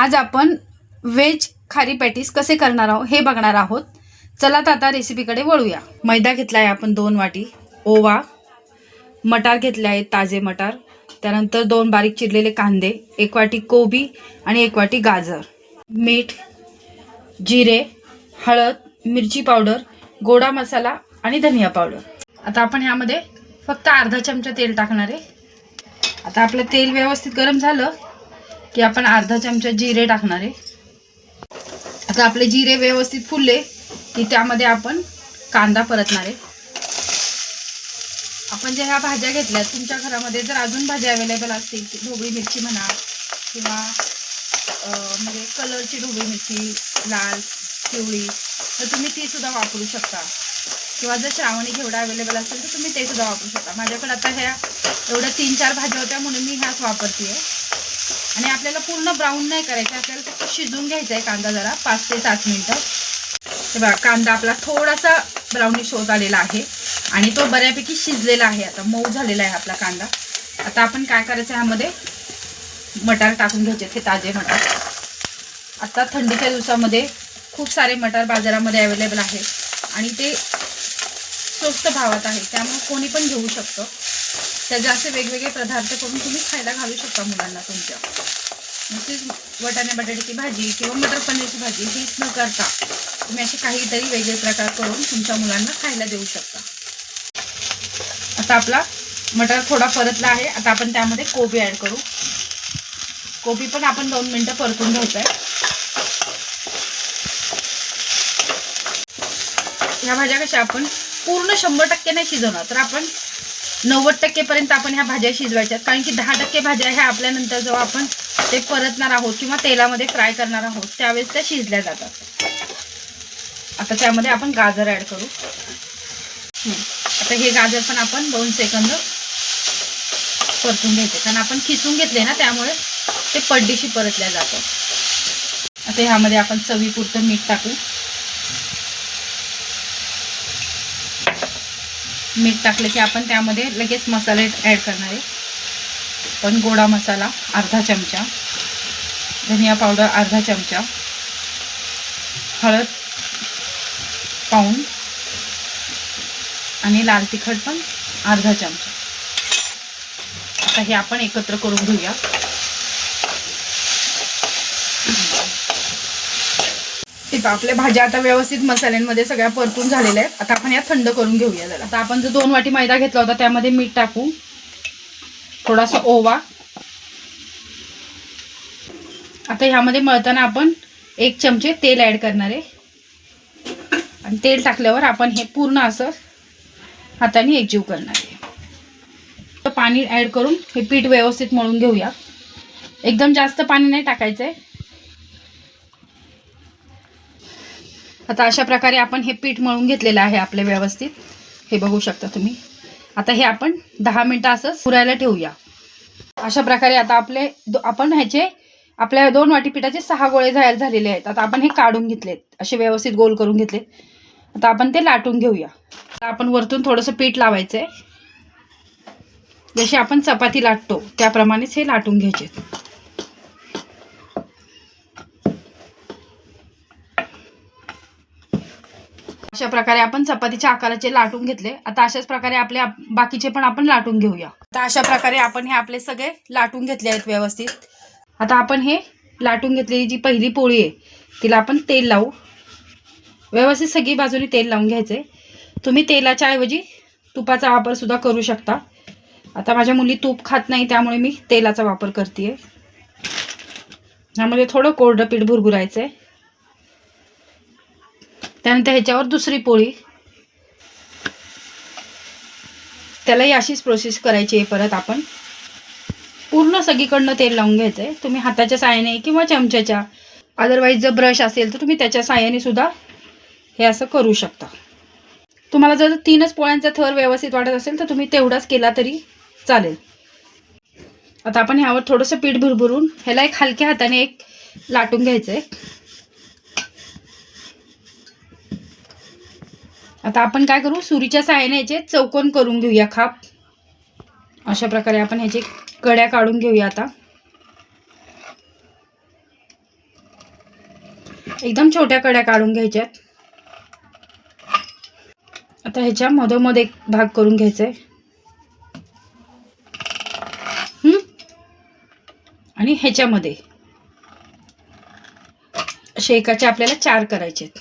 आज आपण व्हेज खारी पॅटीस कसे करणार आहोत हे बघणार आहोत. चला तर आता रेसिपीकडे वळूया. मैदा घेतला आहे आपण दोन वाटी ओवा मटार घेतले आहेत ताजे मटार. त्यानंतर दोन बारीक चिरलेले कांदे एक वाटी कोबी आणि एक वाटी गाजर. मीठ जिरे हळद मिरची पावडर गोडा मसाला आणि धनिया पावडर. आता आपण ह्यामध्ये फक्त अर्धा चमचा तेल टाकणार आहे. आता आपलं तेल व्यवस्थित गरम झालं की आपण अर्धा चमचा जिरे टाकणार आहे. आता आपले जिरे व्यवस्थित फुलले की त्यामध्ये आपण कांदा परतणार आहे. आपण ज्या ह्या भाज्या घेतल्या तुमच्या घरामध्ये जर अजून भाज्या अवेलेबल असतील ढोबळी मिरची म्हणा किंवा म्हणजे कलरची ढोबळी मिरची लाल पिवळी तर तुम्ही ती सुद्धा वापरू शकता. किंवा जर श्रावणी घेवडा अवेलेबल असेल तर तुम्ही ते सुद्धा वापरू शकता. माझ्याकडे आता ह्या एवढ्या तीन चार भाज्या होत्या म्हणून मी ह्याच वापरते आणि आपल्याला पूर्ण ब्राऊन नाही करायचं आपल्याला फक्त शिजून घ्यायचा आहे कांदा जरा पाच ते सात मिनटं. हे बघा कांदा आपला थोडासा ब्राउनिश होत आलेला आहे आणि तो बऱ्यापैकी शिजलेला आहे. आता मऊ झालेला आहे आपला कांदा. आता आपण काय करायचं ह्यामध्ये? मटार टाकून घ्यायचे ते ताजे मटार. आता थंडीच्या दिवसामध्ये खूप सारे मटार बाजारामध्ये अवेलेबल आहे आणि ते स्वस्त भावात आहे त्यामुळे कोणी पण घेऊ शकतं. त्याचे असे वेगवेगळे पदार्थ करून तुम्ही खायला घालू शकता मुलांना तुमच्या. तसेच वटाणे बटाट्याची भाजी किंवा मटर पनीरची भाजी हेच न करता तुम्ही असे काहीतरी वेगळे प्रकार करून तुमच्या मुलांना खायला देऊ शकता. आता आपला मटर थोडा परतला आहे. आता आपण त्यामध्ये कोबी ॲड करू. कोबी पण आपण दोन मिनटं परतून घ्यायचं आहे ह्या भाज्या कशा आपण पूर्ण शंभर टक्के नाही शिजवणार तर आपण नव्वद टक्केपर्यंत आपण ह्या भाज्या शिजवायच्या कारण की दहा टक्के भाज्या ह्या आपल्यानंतर जेव्हा आपण ते परतणार आहोत किंवा तेलामध्ये फ्राय करणार आहोत त्यावेळेस त्या शिजल्या जातात. आता त्यामध्ये आपण गाजर ॲड करू. आता हे गाजर पण आपण दोन सेकंद परतून घ्यायचे. कारण आपण खिसून घेतले ना त्यामुळे ते पड्डीशी परतल्या जातं आता ह्यामध्ये आपण चवीपुरतं मीठ टाकू. मीठ टाकलं की आपण त्यामध्ये लगेच मसाले ॲड करणार आहे. पण गोडा मसाला अर्धा चमचा. धनिया पावडर अर्धा चमचा. हळद पाऊन आणि लाल तिखट पण अर्धा चमचा. आता हे आपण एकत्र करून घेऊया. ठीक आपल्या भाज्या आता व्यवस्थित मसाल्यांमध्ये सगळ्या परतून झालेल्या आहेत. आता आपण या थंड करून घेऊया जरा. आता आपण जो दोन वाटी मैदा घेतला होता त्यामध्ये मीठ टाकू. थोडासा ओवा. आता ह्यामध्ये मळताना आपण एक चमचे तेल ॲड करणार आहे. आणि तेल टाकल्यावर आपण हे पूर्ण असं हाताने एकजीव करणार आहे. तर पाणी ॲड करून हे पीठ व्यवस्थित मळून घेऊया. एकदम जास्त पाणी नाही टाकायचं आहे आता अशा प्रकारे आपण हे पीठ मळून घेतलेलं आहे आपले व्यवस्थित. हे बघू शकता तुम्ही. आता हे आपण दहा मिनटं असं पुरायला ठेवूया. अशा प्रकारे आता आपले दो- आपण ह्याचे आपल्या दोन वाटी पिठाचे सहा गोळे तयार झालेले आहेत. आता आपण हे काढून घेतलेत. असे व्यवस्थित गोल करून घेतले आता आपण ते लाटून घेऊया. आता आपण वरतून थोडंसं पीठ लावायचं आहे जशी आपण चपाती लाटतो त्याप्रमाणेच हे लाटून घ्यायचे अशा प्रकारे आपण चपातीच्या आकाराचे लाटून घेतले. आता अशाच प्रकारे आपले बाकीचे पण आपण लाटून घेऊया. आता अशा प्रकारे आपण हे आपले सगळे लाटून घेतले आहेत व्यवस्थित. आता आपण हे लाटून घेतलेली जी पहिली पोळी आहे तिला आपण तेल लावू. व्यवस्थित सगळी बाजूने तेल लावून घ्यायचे. तुम्ही तेलाच्या ऐवजी तुपाचा वापर सुद्धा करू शकता. आता माझ्या मुली तूप खात नाही त्यामुळे मी तेलाचा वापर करते त्यामध्ये थोडं कोरडं पीठ भुरभुरायचं आहे त्यानंतर ह्याच्यावर दुसरी पोळी. त्यालाही अशीच प्रोसेस करायची आहे परत आपण. पूर्ण सगळीकडनं तेल लावून घ्यायचं आहे तुम्ही हाताच्या साहाय्याने किंवा चमच्याच्या. अदरवाईज जर ब्रश असेल तर तुम्ही त्याच्या साहाय्याने सुद्धा हे असं करू शकता. तुम्हाला जर तीनच पोळ्यांचा थर व्यवस्थित वाटत असेल तर तुम्ही तेवढाच केला तरी चालेल. आता आपण ह्यावर थोडंसं पीठ भुरभुरून ह्याला एक हलक्या हाताने एक लाटून घ्यायचं आहे आता आपण काय करू? सुरीच्या साहाय्याने याचे चौकोन करून घेऊया खाप. अशा प्रकारे आपण ह्याचे कड्या काढून घेऊया आता. एकदम छोट्या कड्या काढून घ्यायच्यात. आता ह्याच्या मधोमध एक भाग करून घ्यायचा. आहे आणि ह्याच्यामध्ये. असे एकाचे आपल्याला चार करायचे आहेत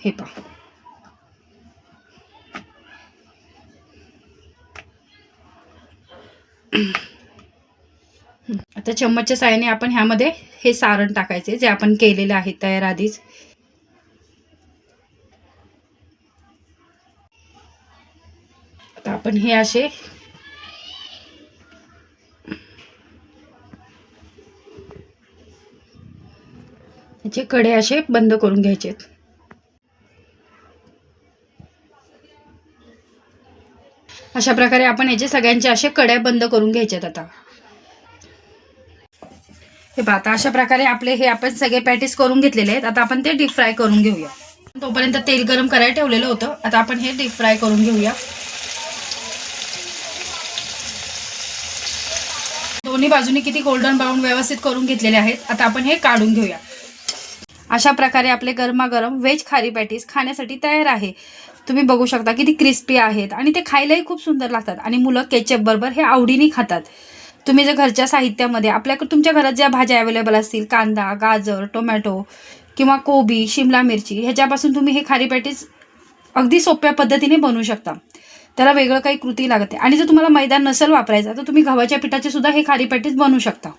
हे पहा. आता चम्मचच्या साह्याने आपण ह्यामध्ये हे सारण टाकायचे जे आपण केलेले आहे तयार आधीच आता आपण हे असे याचे कडे असे बंद करून घ्यायचे अशा प्रकारे आपण याचे सगळ्यांचे असे कड्या बंद करून घ्यायच्यात आता. हे पहा आता अशा प्रकारे आपले हे आपण सगळे पॅटीस करून घेतलेले आहेत. आता आपण ते डीप फ्राय करून घेऊया. तोपर्यंत तेल गरम करायला ठेवलेलं होतं. आता आपण हे डीप फ्राय करून घेऊया. दोन्ही बाजूनी किती गोल्डन ब्राऊन व्यवस्थित करून घेतलेले आहेत. आता आपण हे काढून घेऊया. अशा प्रकारे आपले गरमागरम व्हेज खारी पॅटीस खाण्यासाठी तयार आहे. तुम्ही बघू शकता किती क्रिस्पी आहेत. आणि ते खायलाही खूप सुंदर लागतात. आणि मुलं केचप बरोबर हे आवडीने खातात. तुम्ही जर घरच्या साहित्यामध्ये आपल्याकडे तुमच्या घरात ज्या भाज्या अवेलेबल असतील कांदा गाजर टोमॅटो किंवा कोबी शिमला मिरची ह्याच्यापासून तुम्ही हे खारी पॅटीस अगदी सोप्या पद्धतीने बनवू शकता. त्याला वेगळं काही कृती लागते आणि जर तुम्हाला मैदान नसेल वापरायचा तर तुम्ही गव्हाच्या पिठाचे सुद्धा हे खारी पॅटीस बनवू शकता.